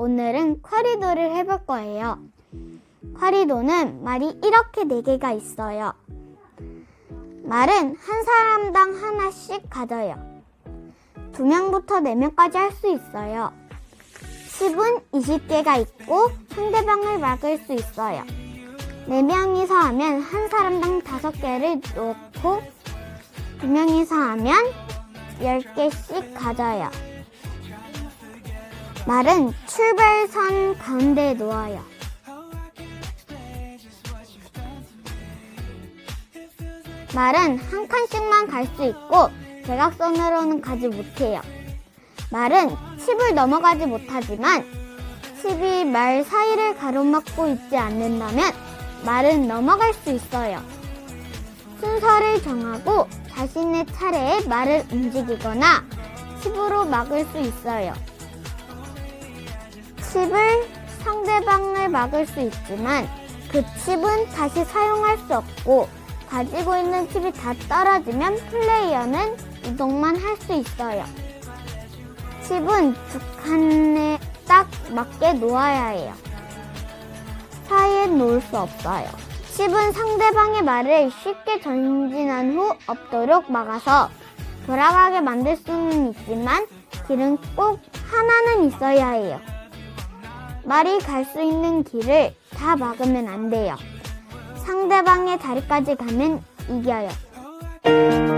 있어요. 카리도는 말이 이렇게 네 개가 있어요. 말은 한 사람당 하나씩 가져요. 두 명부터 네 명까지 할 수 있어요. 10은 20개가 있고 상대방을 막을 수 있어요. 네 명이서 하면 한 사람당 다섯 개를 놓고 두 명이서 하면 10개씩 가져요. 말은 출발선 가운데에 놓아요. 말은 한 칸씩만 갈 수 있고 대각선으로는 가지 못해요. 말은 칩을 넘어가지 못하지만 칩이 말 사이를 가로막고 있지 않는다면 말은 넘어갈 수 있어요. 순서를 정하고 자신의 차례에 말을 움직이거나 칩으로 막을 수 있어요. 칩을 상대방을 막을 수 있지만 그 칩은 다시 사용할 수 없고 가지고 있는 칩이 다 떨어지면 플레이어는 이동만 할 수 있어요. 칩은 두 칸에 딱 맞게 놓아야 해요. 사이에 놓을 수 없어요. 칩은 상대방의 말을 쉽게 전진한 후 없도록 막아서 돌아가게 만들 수는 있지만 길은 꼭 하나는 있어야 해요. 말이 갈 수 있는 길을 다 막으면 안 돼요. 상대방의 다리까지 가면 이겨요.